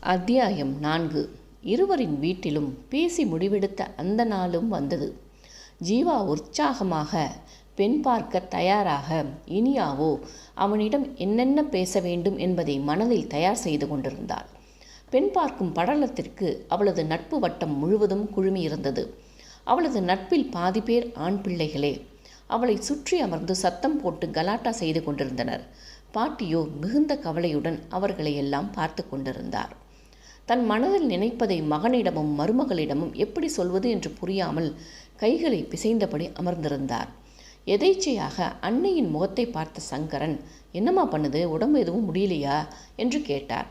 அத்தியாயம் நான்கு. இருவரின் வீட்டிலும் பேசி முடிவெடுத்த அந்த நாளும் வந்தது. ஜீவா உற்சாகமாக பெண் பார்க்க தயாராக இனியாவோ? அவனிடம் என்னென்ன பேச வேண்டும் என்பதை மனதில் தயார் செய்து கொண்டிருந்தாள். பெண் பார்க்கும் படலத்திற்கு அவளது நட்பு வட்டம் முழுவதும் குழுமியிருந்தது. அவளது நட்பில் பாதி பேர் ஆண் பிள்ளைகளே. அவளை சுற்றி அமர்ந்து சத்தம் போட்டு கலாட்டா செய்து கொண்டிருந்தனர். பாட்டியோ மிகுந்த கவலையுடன் அவர்களை எல்லாம் பார்த்து கொண்டிருந்தார். தன் மனதில் நினைப்பதை மகனிடமும் மருமகளிடமும் எப்படி சொல்வது என்று புரியாமல் கைகளை பிசைந்தபடி அமர்ந்திருந்தார். எதேச்சையாக அன்னையின் முகத்தை பார்த்த சங்கரன் என்னம்மா பண்ணுது? உடம்பு எதுவும் முடியலையா? என்று கேட்டார்.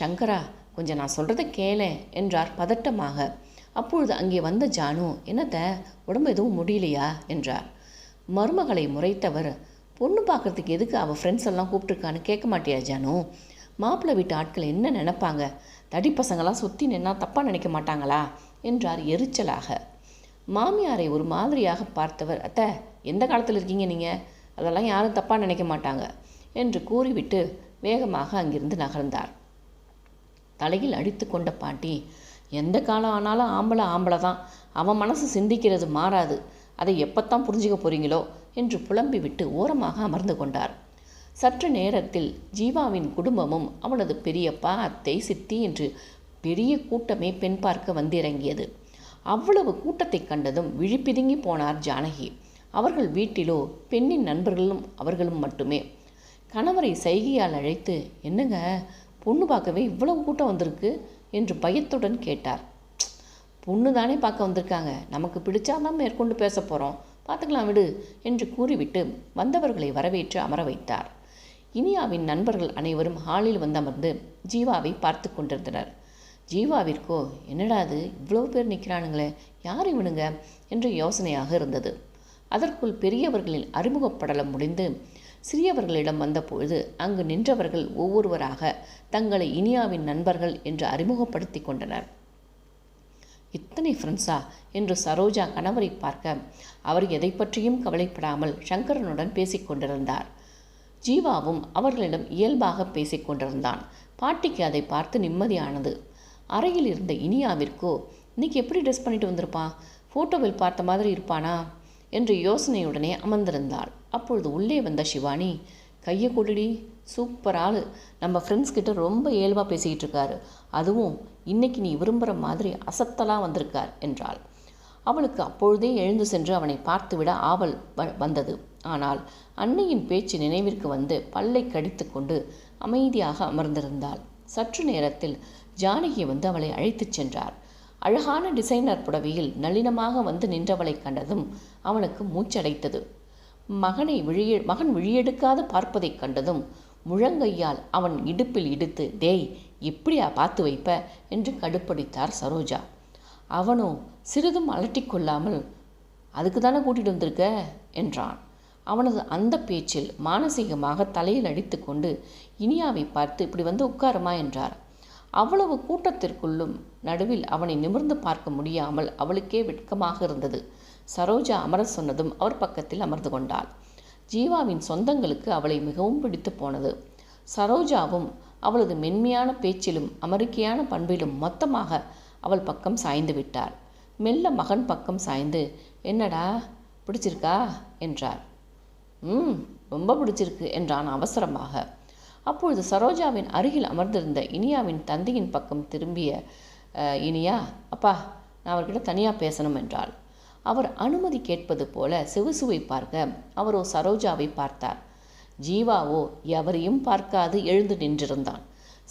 சங்கரா கொஞ்சம் நான் சொல்கிறத கேளே என்றார் பதட்டமாக. அப்பொழுது அங்கே வந்த ஜானு என்னத்த? உடம்பு எதுவும் முடியலையா? என்றார். மருமகளை முறைத்தவர். பொண்ணு பார்க்குறதுக்கு எதுக்கு அவள் ஃப்ரெண்ட்ஸ் எல்லாம் கூப்பிட்ருக்கான்னு கேட்க மாட்டியா ஜானு? மாப்பிள்ளை வீட்டு ஆட்கள் என்ன நினைப்பாங்க? தடி பசங்களாம் சுற்றி நின்னா தப்பாக நினைக்க மாட்டாங்களா? என்றார் எரிச்சலாக. மாமியாரை ஒரு மாதிரியாக பார்த்தவர் அத்தை எந்த காலத்தில் இருக்கீங்க நீங்கள் அதெல்லாம் யாரும் தப்பாக நினைக்க மாட்டாங்க என்று கூறிவிட்டு வேகமாக அங்கிருந்து நகர்ந்தார். தலையில் அடித்து கொண்ட பாட்டி எந்த காலம் ஆனாலும் ஆம்பளை ஆம்பளை தான் அவன் மனசு சிந்திக்கிறது மாறாது. அதை எப்பத்தான் புரிஞ்சுக்க போறீங்களோ என்று புலம்பிவிட்டு ஓரமாக அமர்ந்து கொண்டார். சற்று நேரத்தில் ஜீவாவின் குடும்பமும் அவனது பெரியப்பா அத்தை சித்தி என்று பெரிய கூட்டமே பெண் பார்க்க வந்திறங்கியது. அவ்வளவு கூட்டத்தை கண்டதும் விழிப்பிதுங்கி போனார் ஜானகி. அவர்கள் வீட்டிலோ பெண்ணின் நண்பர்களும் அவர்களும் மட்டுமே. கணவரை சைகையால் அழைத்து என்னங்க பொண்ணு பார்க்கவே இவ்வளவு கூட்டம் வந்திருக்கு? என்று பயத்துடன் கேட்டார். பொண்ணு தானே பார்க்க வந்திருக்காங்க. நமக்கு பிடிச்சாதான் மேற்கொண்டு பேச போகிறோம் பார்த்துக்கலாம் விடு என்று கூறிவிட்டு வந்தவர்களை வரவேற்று அமர வைத்தார். இனியாவின் நண்பர்கள் அனைவரும் ஹாலில் வந்தமர்ந்து ஜீவாவை பார்த்து கொண்டிருந்தனர். ஜீவாவிற்கோ என்னடா அது இவ்வளோ பேர் நிற்கிறானுங்களே யார் இவனுங்க? என்று யோசனையாக இருந்தது. அதற்குள் பெரியவர்களின் அறிமுகப்படலம் முடிந்து சிறியவர்களிடம் வந்தபொழுது அங்கு நின்றவர்கள் ஒவ்வொருவராக தங்களை இனியாவின் நண்பர்கள் என்று அறிமுகப்படுத்தி கொண்டனர். இத்தனை ஃப்ரெண்ட்ஸா என்று சரோஜா கணவரை பார்க்க அவர் எதை பற்றியும் கவலைப்படாமல் சங்கரனுடன் பேசிக்கொண்டிருந்தார் ஜீவாவும் அவர்களிடம் இயல்பாக பேசிக்கொண்டிருந்தான் பாட்டிக்கு அதை பார்த்து நிம்மதியானது. அறையில் இருந்த இனியாவிற்கோ இன்னைக்கு எப்படி ட்ரெஸ் பண்ணிட்டு வந்திருப்பான் ஃபோட்டோவில் பார்த்த மாதிரி இருப்பானா? என்று யோசனையுடனே அமர்ந்திருந்தாள். அப்பொழுது உள்ளே வந்த சிவானி கையை கொடுடி சூப்பர் ஆள். நம்ம ஃப்ரெண்ட்ஸ் கிட்ட ரொம்ப இயல்பாக பேசிக்கிட்டு இருக்காரு. அதுவும் இன்னைக்கு நீ விரும்புகிற மாதிரி அசத்தலாக வந்திருக்கார் என்றாள். அவளுக்கு அப்பொழுதே எழுந்து சென்று அவனை பார்த்துவிட ஆவல் வந்தது. ஆனால் அன்னையின் பேச்சு நினைவிற்கு வந்து பல்லை கடித்து கொண்டு அமைதியாக அமர்ந்திருந்தாள். சற்று நேரத்தில் ஜானகி வந்து அவளை அழைத்துச் சென்றார். அழகான டிசைனர் புடவையில் நளினமாக வந்து நின்றவளை கண்டதும் அவனுக்கு மூச்சடைத்தது. மகனை விழிய மகன் விழியெடுக்காது பார்ப்பதைக் கண்டதும் முழங்கையால் அவன் இடுப்பில் இடுத்து டேய் எப்படியா பார்த்து வைப்ப? என்று கடுப்படித்தார் சரோஜா. அவனோ சிறிதும் அலட்டிக்கொள்ளாமல் அதுக்கு தானே கூட்டிகிட்டு வந்திருக்க? என்றான். அவனது அந்த பேச்சில் மானசீகமாக தலையில் அடித்து கொண்டு இனியாவை பார்த்து இப்படி வந்து உட்காருமா? என்றார். அவ்வளவு கூட்டத்திற்குள்ளும் நடுவில் அவனை நிமிர்ந்து பார்க்க முடியாமல் அவளுக்கே வெட்கமாக இருந்தது. சரோஜா அமர சொன்னதும் அவர் பக்கத்தில் அமர்ந்து கொண்டாள். ஜீவாவின் சொந்தங்களுக்கு அவளை மிகவும் பிடித்து போனது. சரோஜாவும் அவளது மென்மையான பேச்சிலும் அமெரிக்கையான பண்பிலும் மொத்தமாக அவள் பக்கம் சாய்ந்து விட்டார் மெல்ல மகன் பக்கம் சாய்ந்து என்னடா பிடிச்சிருக்கா? என்றார் ம் ரொம்ப பிடிச்சிருக்கு என்றான் அவசரமாக. அப்பொழுது சரோஜாவின் அருகில் அமர்ந்திருந்த இனியாவின் தந்தையின் பக்கம் திரும்பிய இனியா அப்பா நான் அவர்கிட்ட தனியாக பேசணும் என்றாள். அவர் அனுமதி கேட்பது போல சிவசுவை பார்க்க அவரோ சரோஜாவை பார்த்தார். ஜீவாவோ எவரையும் பார்க்காது எழுந்து நின்றிருந்தான்.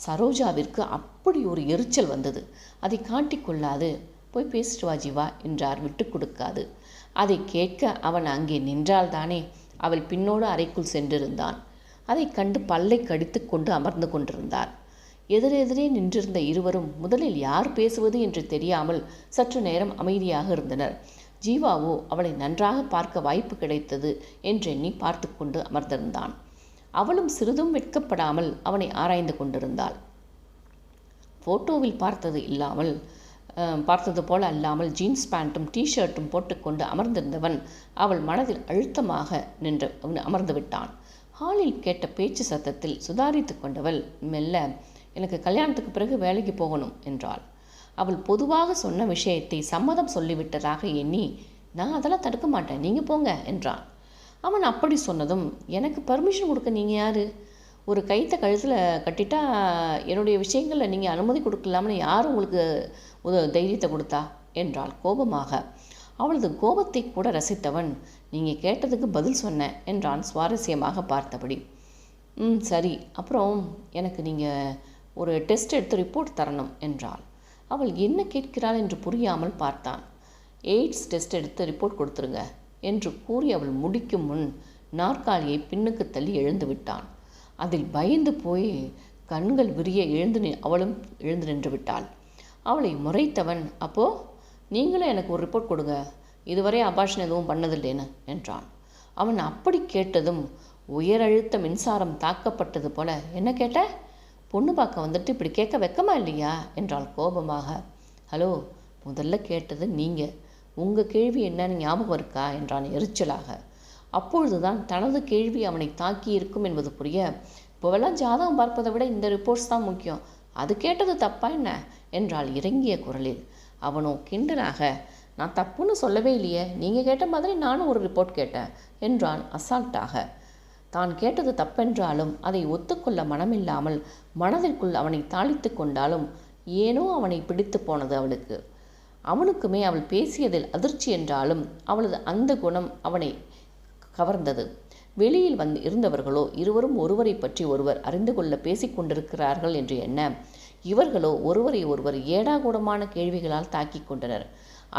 சரோஜாவிற்கு அப்படி ஒரு எரிச்சல் வந்தது. அதை காட்டிக்கொள்ளாது. போய் பேசிட்டு வா ஜீவா என்றார். விட்டு கொடுக்காது. அதை கேட்க அவன் அங்கே நின்றால்தானே? அவள் பின்னோடு அறைக்குள் சென்றிருந்தான். அதை கண்டு பல்லை கடித்து கொண்டு அமர்ந்து கொண்டிருந்தார். எதிரெதிரே நின்றிருந்த இருவரும் முதலில் யார் பேசுவது என்று தெரியாமல் சற்று நேரம் அமைதியாக இருந்தனர். ஜீவாவோ அவளை நன்றாக பார்க்க வாய்ப்பு கிடைத்தது என்றெண்ணி பார்த்து கொண்டு அமர்ந்திருந்தான். அவளும் சிறிதும் வெட்கப்படாமல் அவனை ஆராய்ந்து கொண்டிருந்தாள். ஃபோட்டோவில் பார்த்தது இல்லாமல் பார்த்தது போல அல்லாமல் ஜீன்ஸ் பேண்ட்டும் டிஷர்ட்டும் போட்டுக்கொண்டு அமர்ந்திருந்தவன் அவள் மனதில் அழுத்தமாக நின்று அமர்ந்து விட்டான் ஹாலில் கேட்ட பேச்சு சத்தத்தில் சுதாரித்து கொண்டவள் மெல்ல எனக்கு கல்யாணத்துக்கு பிறகு வேலைக்கு போகணும் என்றாள். அவள் பொதுவாக சொன்ன விஷயத்தை சம்மதம் சொல்லிவிட்டதாக எண்ணி நான் அதெல்லாம் தடுக்க மாட்டேன் நீங்கள் போங்க என்றான். அவன் அப்படி சொன்னதும் எனக்கு பர்மிஷன் கொடுக்க நீங்கள் யார்? ஒரு கைத்தை கழுத்தில் கட்டிட்டா என்னுடைய விஷயங்களில் நீங்கள் அனுமதி கொடுக்கலாம்னு யார் உங்களுக்கு உத தைரியத்தை கொடுத்தா? என்றாள் கோபமாக. அவளது கோபத்தை கூட ரசித்தவன் நீங்கள் கேட்டதுக்கு பதில் சொன்னேன் என்றான் சுவாரஸ்யமாக பார்த்தபடி. ம் சரி அப்புறம் எனக்கு நீங்கள் ஒரு டெஸ்ட் எடுத்து ரிப்போர்ட் தரணும் என்றாள். அவள் என்ன கேட்கிறாள் என்று புரியாமல் பார்த்தான். எய்ட்ஸ் டெஸ்ட் எடுத்து ரிப்போர்ட் கொடுத்துருங்க என்று கூறி அவள் முடிக்கும் முன் நாற்காலியை பின்னுக்கு தள்ளி எழுந்து விட்டான். அதில் பயந்து போய் கண்கள் விரிய எழுந்து அவளும் எழுந்து நின்று விட்டாள். அவளை முறைத்தவன் அப்போ நீங்களும் எனக்கு ஒரு ரிப்போர்ட் கொடுங்க. இதுவரை அபாஷன் எதுவும் பண்ணதில்லைன்னு என்றான். அவன் அப்படி கேட்டதும் உயரழுத்த மின்சாரம் தாக்கப்பட்டது போல என்ன கேட்ட? பொண்ணு பார்க்க வந்துட்டு இப்படி கேட்க வெக்கமா இல்லையா? என்றாள் கோபமாக. ஹலோ முதல்ல கேட்டது நீங்கள் உங்கள் கேள்வி என்னன்னு ஞாபகம் இருக்கா? என்றான் எரிச்சலாக. அப்பொழுதுதான் தனது கேள்வி அவனை தாக்கி இருக்கும் என்பது புரிய இப்போவெல்லாம் ஜாதகம் பார்ப்பதை விட இந்த ரிப்போர்ட்ஸ் தான் முக்கியம். அது கேட்டது தப்பா என்ன? என்றாள் இறங்கிய குரலில். அவனோ கிண்டலாக. நான் தப்புன்னு சொல்லவே இல்லையே. நீங்கள் கேட்ட மாதிரி நானும் ஒரு ரிப்போர்ட் கேட்டேன் என்றான் அசால்ட்டாக. தான் கேட்டது தப்பென்றாலும் அதை ஒத்துக்கொள்ள மனமில்லாமல் மனதிற்குள் அவனை தாளித்து கொண்டாலும் ஏனோ அவனை பிடித்து போனது அவளுக்கு. அவனுக்குமே அவள் பேசியதில் அதிர்ச்சி என்றாலும் அவளது அந்த குணம் அவனை கவர்ந்தது. வெளியில் வந்து இருந்தவர்களோ இருவரும் ஒருவரை பற்றி ஒருவர் அறிந்து கொள்ள பேசிக்கொண்டிருக்கிறார்கள் என்று எண்ண இவர்களோ ஒருவரை ஒருவர் ஏடாகூடமான கேள்விகளால் தாக்கிக் கொண்டனர்.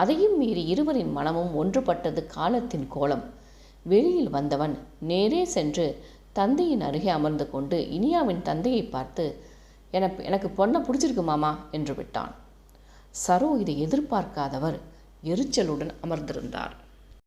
அதையும் மீறி இருவரின் மனமும் ஒன்றுபட்டது காலத்தின் கோலம். வெளியில் வந்தவன் நேரே சென்று தந்தையின் அருகே அமர்ந்து கொண்டு இனியாவின் தந்தையை பார்த்து எனக்கு எனக்கு பொண்ணை பிடிச்சிருக்கு மாமா என்று விட்டான். சரோ இதை எதிர்பார்க்காதவர் எரிச்சலுடன் அமர்ந்திருந்தார்.